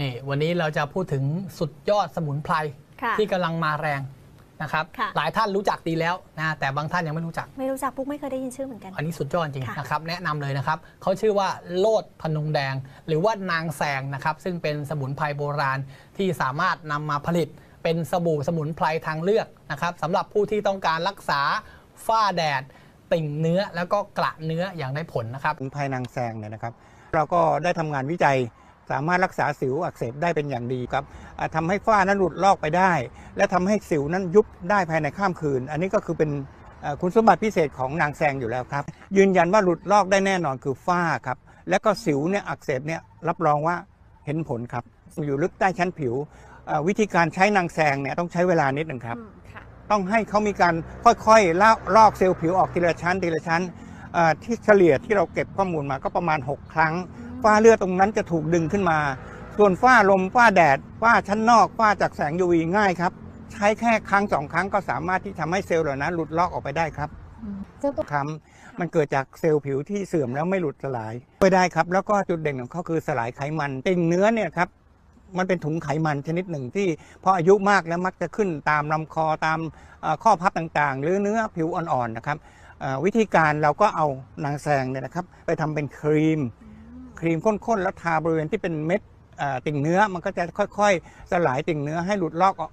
นี่วันนี้เราจะพูดถึงสุดยอดสมุนไพรค่ะที่กำลังมาแรงนะครับค่ะหลายท่านรู้จักดีแล้วนะแต่บางท่านยังไม่รู้จัก ไม่รู้จักปุ๊กไม่เคยได้ยินชื่อเหมือนกัน อันนี้สุดยอดจริงค่ะนะครับแนะนำเลยนะครับเขาชื่อว่าโลดพนงแดง หรือว่านางแซงนะครับ ซึ่งเป็นสมุนไพรโบราณที่สามารถนำมาผลิต เป็นสบู่สมุนไพรทางเลือกนะครับสำหรับผู้ที่ต้องการรักษาฝ้าแดด ติ่งเนื้อแล้วก็กระเนื้ออย่างได้ผลนะครับสมุนไพรนางแซงเนี่ยนะครับ เราก็ได้ทำงานวิจัย สามารถรักษาสิวอักเสบได้เป็นอย่างดีครับอ่าทำให้ฝ้านั้นหลุดลอกไปได้ และทำให้สิวนั้นยุบได้ภายในข้ามคืน อันนี้ก็คือเป็นเอ่อคุณสมบัติพิเศษของนางแซงอยู่แล้วครับ ยืนยันว่าหลุดลอกได้แน่นอนคือฝ้าครับ และก็สิวเนี่ยอักเสบเนี่ยรับรองว่าเห็นผลครับ อยู่ลึกใต้ชั้นผิวเอ่อวิธีการใช้นางแซงเนี่ยต้องใช้เวลานิดหนึ่งครับอืมค่ะต้องให้เขามีการค่อยๆลอกลอกเซลล์ผิวออกทีละชั้นทีละชั้นเอ่อที่เฉลี่ยที่เราเก็บข้อมูลมาก็ประมาณ 6 ครั้ง ฝ้าเลือดตรงนั้นจะถูกดึงขึ้นมา ส่วนฝ้าลมฝ้าแดดฝ้าชั้นนอกฝ้าจากแสง UV ง่ายครับ ใช้แค่ครั้งสองครั้งก็สามารถที่ทำให้เซลล์เหล่านั้นหลุดลอกออกไปได้ครับเจ้าตัวครับมันเกิดจากเซลล์ผิวที่เสื่อมแล้วไม่หลุดสลายไปได้ครับ แล้วก็จุดเด่นของเขาคือสลายไขมันติ่งเนื้อเนี่ยครับมันเป็นถุงไขมันชนิดหนึ่งที่พออายุมากแล้วมักจะขึ้นตามลำคอตามเอ่อข้อพับต่างๆ หรือเนื้อผิวอ่อนๆนะครับเอ่อวิธีการเราก็เอานางแซงเนี่ยนะครับ ไปทำเป็นครีม ครีมข้นๆ แล้วทาบริเวณที่เป็นเม็ดติ่งเนื้อมันก็จะค่อยๆ สลายติ่งเนื้อให้หลุดลอกออก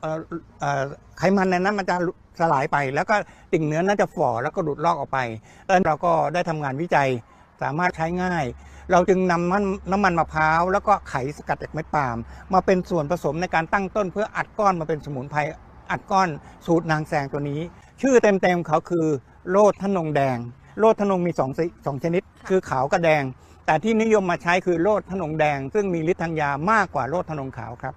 ไขมันในนั้นมันจะสลายไป แล้วก็ติ่งเนื้อนั้นจะฝ่อแล้วก็หลุดลอกออกไปแล้วเราก็ได้ทำงานวิจัยสามารถใช้ง่าย เราจึงนำมันน้ำมันมะพร้าว แล้วก็ไขสกัดจากเม็ดปาล์มมาเป็นส่วนผสมในการตั้งต้น เพื่ออัดก้อนมาเป็นสมุนไพรอัดก้อนสูตรนางแซงตัวนี้ ชื่อเต็มๆเขาคือโลดทนงแดง โลดทนงมีสองสองชนิด คือขาวกับแดง แต่ที่นิยมมาใช้คือโลดทนงแดง ซึ่งมีฤทธิ์ทางยามากกว่าโลดทนงขาวครับ